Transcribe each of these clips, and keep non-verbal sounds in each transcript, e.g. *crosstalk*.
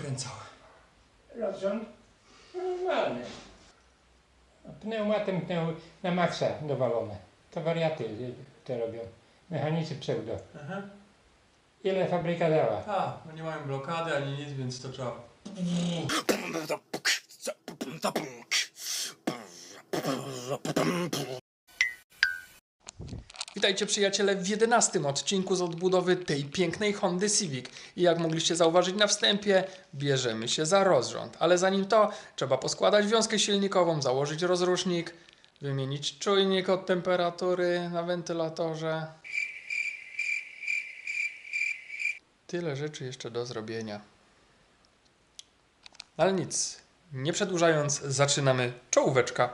dokręcał. Rozrząd normalny. Pneumatem pneu, na maksa dowalone. To wariaty y, to robią. Mechanicy pseudo. Aha. Ile fabryka dała? A, no nie mają blokady ani nic, więc to trzeba. Witajcie przyjaciele w 11 odcinku z odbudowy tej pięknej Hondy Civic. I jak mogliście zauważyć na wstępie, bierzemy się za rozrząd. Ale zanim to, trzeba poskładać wiązkę silnikową, założyć rozrusznik, wymienić czujnik od temperatury na wentylatorze. Tyle rzeczy jeszcze do zrobienia. Ale nic, nie przedłużając, zaczynamy czołóweczka.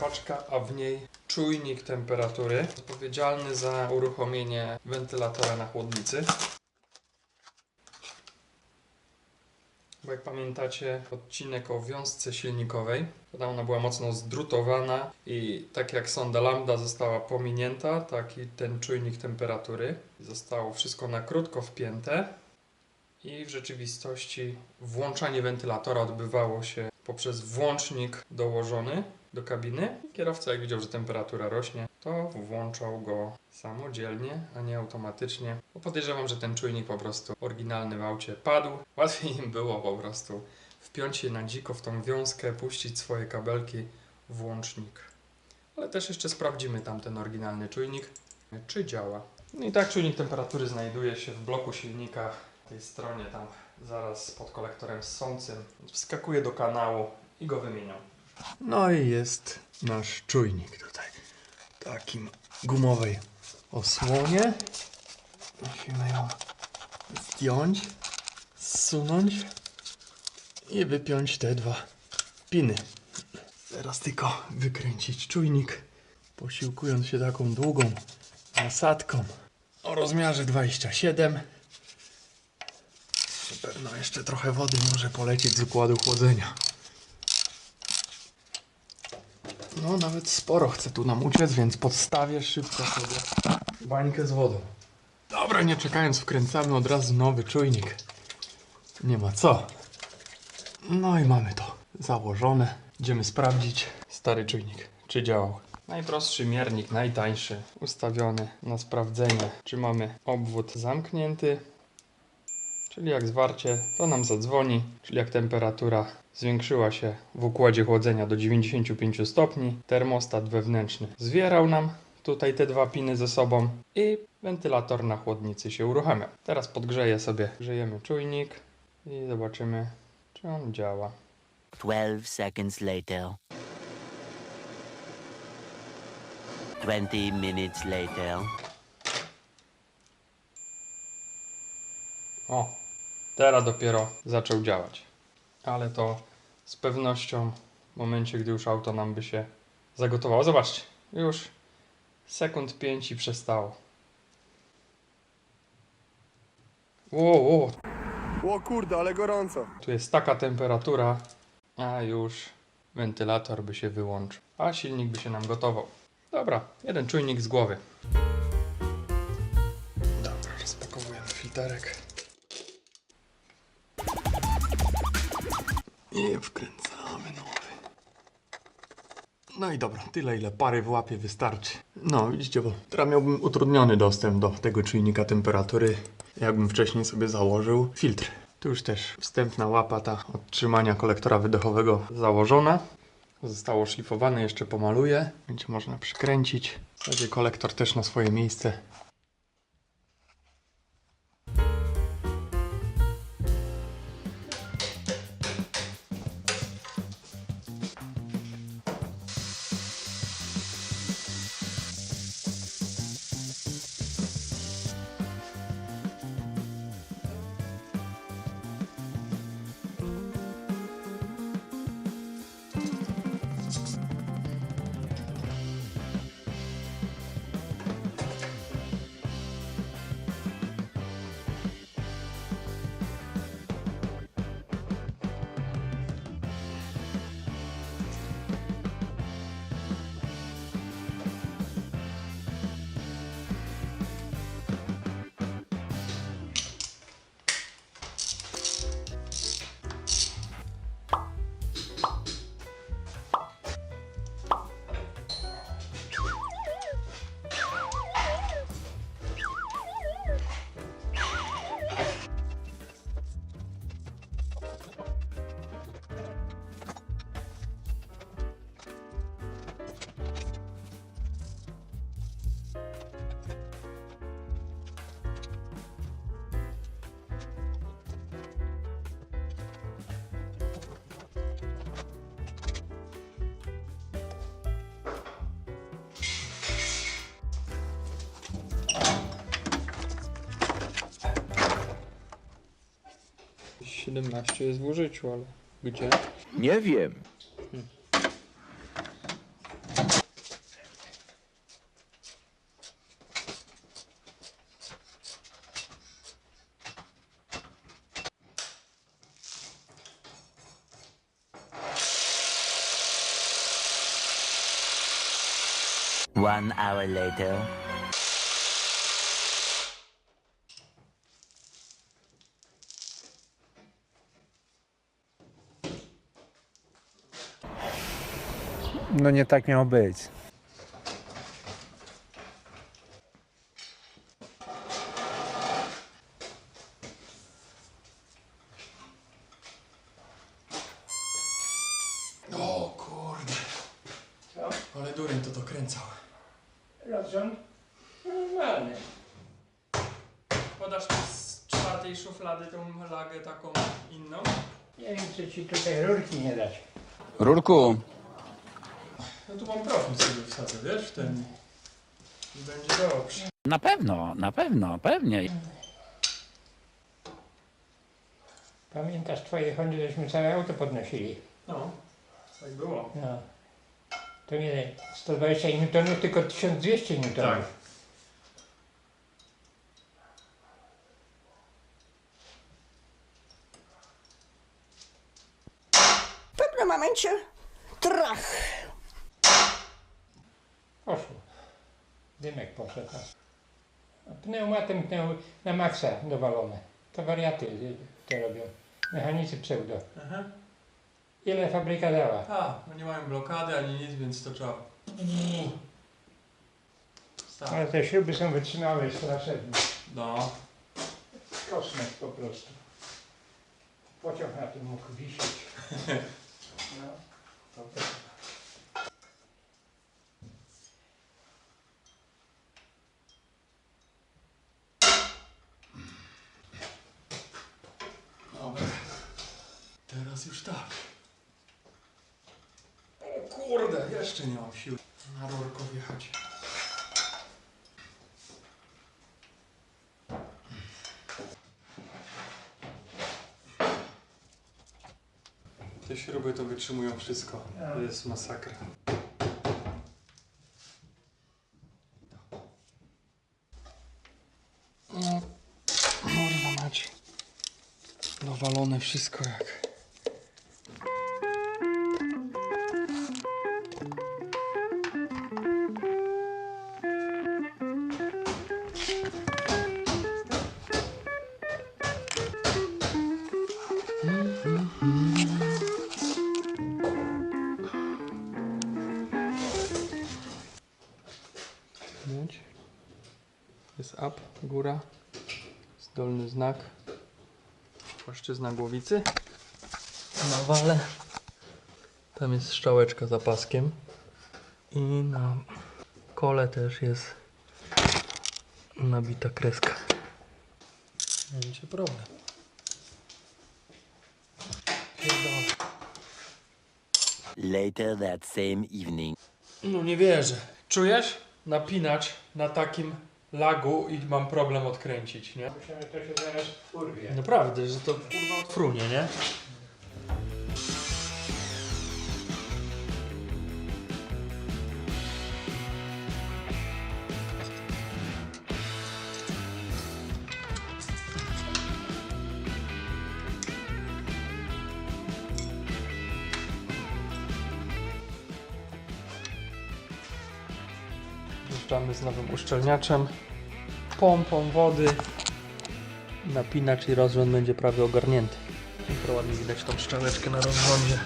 Paczka, a w niej czujnik temperatury odpowiedzialny za uruchomienie wentylatora na chłodnicy. Bo jak pamiętacie, odcinek o wiązce silnikowej, to ona była mocno zdrutowana i tak jak sonda lambda została pominięta, tak i ten czujnik temperatury. Zostało wszystko na krótko wpięte i w rzeczywistości włączanie wentylatora odbywało się poprzez włącznik dołożony do kabiny. Kierowca, jak widział, że temperatura rośnie, to włączał go samodzielnie, a nie automatycznie. Bo podejrzewam, że ten czujnik po prostu oryginalny w aucie padł. Łatwiej im było po prostu wpiąć się na dziko w tą wiązkę, puścić swoje kabelki, włącznik. Ale też jeszcze sprawdzimy tamten oryginalny czujnik, czy działa. No i tak czujnik temperatury znajduje się w bloku silnika, tej stronie tam zaraz pod kolektorem ssącym. Wskakuje do kanału i go wymieniam. No i jest nasz czujnik tutaj. Takim gumowej osłonie. Musimy ją zdjąć, zsunąć i wypiąć te dwa piny. Teraz tylko wykręcić czujnik, posiłkując się taką długą nasadką o rozmiarze 27. Na pewno jeszcze trochę wody może polecieć z układu chłodzenia. No, nawet sporo chce tu nam uciec, więc podstawię szybko sobie bańkę z wodą. Dobra, nie czekając, wkręcamy od razu nowy czujnik. Nie ma co. No i mamy to założone. Idziemy sprawdzić stary czujnik, czy działał. Najprostszy miernik, najtańszy, ustawiony na sprawdzenie, czy mamy obwód zamknięty, Czyli jak zwarcie, to nam zadzwoni, czyli jak temperatura zwiększyła się w układzie chłodzenia do 95 stopni, termostat wewnętrzny zwierał nam tutaj te dwa piny ze sobą i wentylator na chłodnicy się uruchamia. Teraz podgrzeję sobie, grzejemy czujnik i zobaczymy, czy on działa. 12 seconds later. 20 minutes later. O, teraz dopiero zaczął działać. Ale to z pewnością w momencie, gdy już auto nam by się zagotowało. Zobaczcie, już sekund 5 i przestało. Ło, ło, O kurde, ale gorąco. tu jest taka temperatura, a już wentylator by się wyłączył, a silnik by się nam gotował. Dobra, jeden czujnik z głowy. Dobra, rozpakowujemy filterek. I wkręcamy nowy. No i dobra, tyle ile pary w łapie wystarczy. No, widzicie, bo teraz miałbym utrudniony dostęp do tego czujnika temperatury, jakbym wcześniej sobie założył filtr. Tu już też wstępna łapa ta od trzymania kolektora wydechowego założona. Zostało szlifowane, jeszcze pomaluję. Będzie można przykręcić. W zasadzie kolektor też na swoje miejsce. Siedemnaście jest w użyciu, ale gdzie? Nie wiem. One hour later. No nie tak miało być. O kurde. Co? Ale dureń to dokręcał. Rozrząd? Normalny. Podasz mi z czwartej szuflady tą lagę taką inną? Nie wiem, czy ci tutaj rurki nie dać. Rurku, No tu mam profil sobie wsadzę, wiesz, w ten. I będzie dobrze. na pewno, na pewno, pewnie. Pamiętasz twoje Hondy, żeśmy całe auto podnosili? No, tak było. No. To nie 120 N, tylko 1200 N. Tak. W pewnym momencie trach. Poszło. Dymek poszedł. Pneumatem pneu na maksa dowalone. To wariaty y, to robią. Mechanicy pseudo. Aha. Ile fabryka dała? A, no nie mają blokady ani nic, więc to trzeba. Ale te śruby są wytrzymałe, straszne. No. Kosmos po prostu. Pociąg na tym mógł wisieć. *laughs* No, to tak. Dobra. Już tak. O kurde, jeszcze nie mam siły na rurko wjechać. Te śruby to wytrzymują wszystko. To jest masakra. No, morda macie. Dowalone wszystko jak. Góra, dolny znak, płaszczyzna głowicy, na wale, tam jest strzałeczka za paskiem i na kole też jest nabita kreska. Będzie problem. Later that same evening. No nie wierzę. Czujesz? Napinacz na takim lagu i mam problem odkręcić, nie? Myślałem, że to się zaraz urwie. Naprawdę, że to kurwa odfrunie, nie? Wjeżdżamy z nowym uszczelniaczem, pompą wody. Napinacz i rozrząd będzie prawie ogarnięty. Ładnie widać tą szczeleczkę na rozrządzie.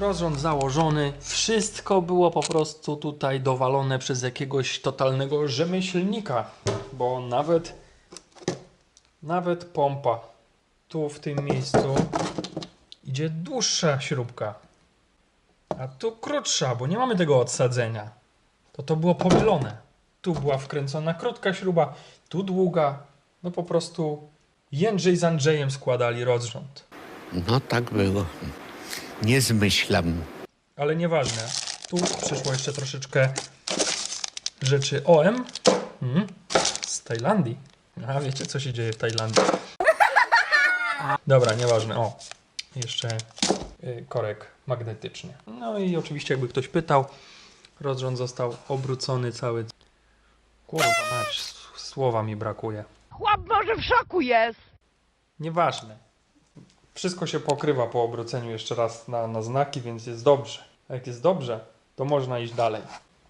Rozrząd założony, wszystko było po prostu tutaj dowalone przez jakiegoś totalnego rzemieślnika, bo nawet nawet pompa tu w tym miejscu idzie dłuższa śrubka, a tu krótsza, bo nie mamy tego odsadzenia. To to było pomylone. Tu była wkręcona krótka śruba, tu długa. No po prostu Jędrzej z Andrzejem składali rozrząd. No tak było. Nie zmyślam. Ale nieważne. Tu przyszło jeszcze troszeczkę rzeczy OM mm, z Tajlandii. A wiecie, co się dzieje w Tajlandii? Dobra, nieważne. O, jeszcze y, korek magnetyczny. No i oczywiście, jakby ktoś pytał, rozrząd został obrócony cały. Kurwa, mać, słowa mi brakuje. Chłop może w szoku jest. Nieważne. Wszystko się pokrywa po obróceniu jeszcze raz na, na znaki, więc jest dobrze. A jak jest dobrze, to można iść dalej.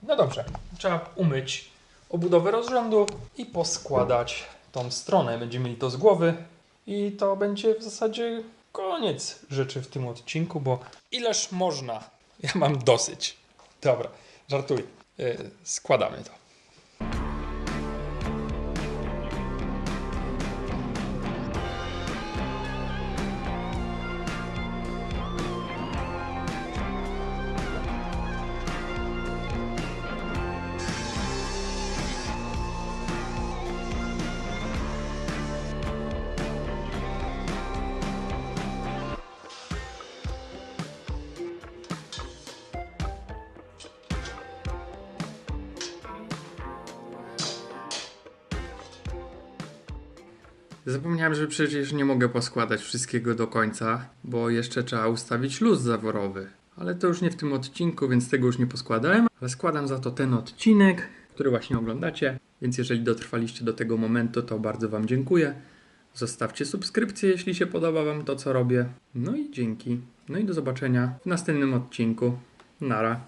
No dobrze, trzeba umyć obudowę rozrządu i poskładać tą stronę. Będziemy mieli to z głowy i to będzie w zasadzie koniec rzeczy w tym odcinku, bo ileż można. Ja mam dosyć. Dobra, żartuję. Yy, składamy to. Zapomniałem, że przecież nie mogę poskładać wszystkiego do końca, bo jeszcze trzeba ustawić luz zaworowy. Ale to już nie w tym odcinku, więc tego już nie poskładałem. Ale składam za to ten odcinek, który właśnie oglądacie. Więc jeżeli dotrwaliście do tego momentu, to bardzo Wam dziękuję. Zostawcie subskrypcję, jeśli się podoba Wam to, co robię. No i dzięki. No i do zobaczenia w następnym odcinku. Nara.